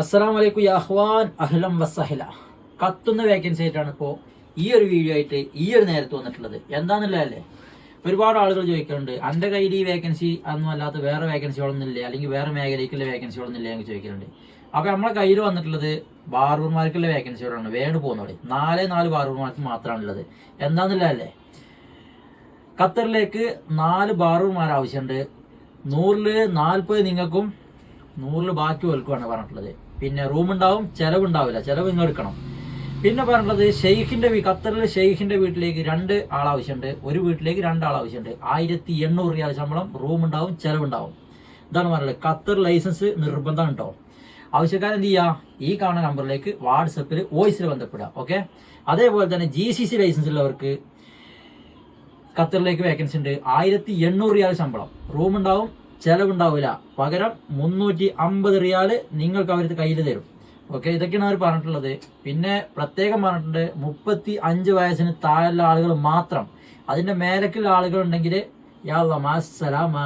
അസ്സലാം വലൈക്കും യഹ്വാൻ അഹ്ലം വസഹല കത്തുന്ന വേക്കൻസി ആയിട്ടാണ് ഇപ്പോൾ ഈ ഒരു വീഡിയോ ആയിട്ട് ഈ ഒരു നേരത്ത് വന്നിട്ടുള്ളത്. എന്താണെന്നില്ലല്ലേ ഒരുപാട് ആളുകൾ ചോദിക്കുന്നുണ്ട് എന്റെ കയ്യിൽ ഈ വേക്കൻസി ഒന്നും അല്ലാത്ത വേറെ വേക്കൻസികളൊന്നും ഇല്ല? അല്ലെങ്കിൽ വേറെ മേഖലയ്ക്കുള്ള വേക്കൻസികളൊന്നും ഇല്ല? എന്ന് ചോദിക്കുന്നുണ്ട് അപ്പോൾ നമ്മളെ കയ്യിൽ വന്നിട്ടുള്ളത് ബാർബർമാർക്കുള്ള വേക്കൻസികളാണ് വേണ്ടു പോകുന്നത് നാല് നാല് ബാർബർമാർക്ക് മാത്രമാണുള്ളത് എന്താണെന്നില്ലല്ലേ ഖത്തറിലേക്ക് നാല് ബാർബർമാർ ആവശ്യമുണ്ട്. നൂറിൽ നാൽപ്പത് നിങ്ങൾക്കും നൂറിൽ ബാക്കി വെൽക്കുമാണ് പറഞ്ഞിട്ടുള്ളത്. പിന്നെ റൂം ഉണ്ടാവും ചെലവുണ്ടാവില്ല. ചെലവ് നിങ്ങൾ എടുക്കണം. പിന്നെ പറഞ്ഞത് ഷെയ്ഖിന്റെ ഖത്തറിൽ ഷെയ്ഖിന്റെ വീട്ടിലേക്ക് രണ്ട് ആൾ ആവശ്യമുണ്ട് ഒരു വീട്ടിലേക്ക് രണ്ട് ആൾ ആവശ്യമുണ്ട് ആയിരത്തി എണ്ണൂറ് റിയാൽ ശമ്പളം റൂം ഉണ്ടാവും ചെലവുണ്ടാവും. ഇതാണ് പറയുന്നത് ഖത്തർ ലൈസൻസ് നിർബന്ധം ഉണ്ടോ ആവശ്യക്കാരൻ എന്ത് ചെയ്യുക ഈ കാണുന്ന നമ്പറിലേക്ക് വാട്സപ്പിൽ വോയിസിൽ ബന്ധപ്പെടുക ഓക്കെ? അതേപോലെ തന്നെ ജി സി സി ലൈസൻസ് ഉള്ളവർക്ക് ഖത്തറിലേക്ക് വേക്കൻസി ഉണ്ട്. ആയിരത്തി എണ്ണൂറ് റിയാൽ ശമ്പളം. റൂം ഉണ്ടാവും ചെലവുണ്ടാവില്ല. പകരം മുന്നൂറ്റി അമ്പത് റിയാൽ നിങ്ങൾക്ക് അവർ കയ്യിൽ തരും. ഓക്കെ? ഇതൊക്കെയാണ് അവർ പറഞ്ഞിട്ടുള്ളത്. പിന്നെ പ്രത്യേകം പറഞ്ഞിട്ടുണ്ട് മുപ്പത്തി അഞ്ച് വയസ്സിന് താഴെയുള്ള ആളുകൾ മാത്രം. അതിന്റെ മേലക്കുള്ള ആളുകൾ ഉണ്ടെങ്കിൽ യാ മാസലാമ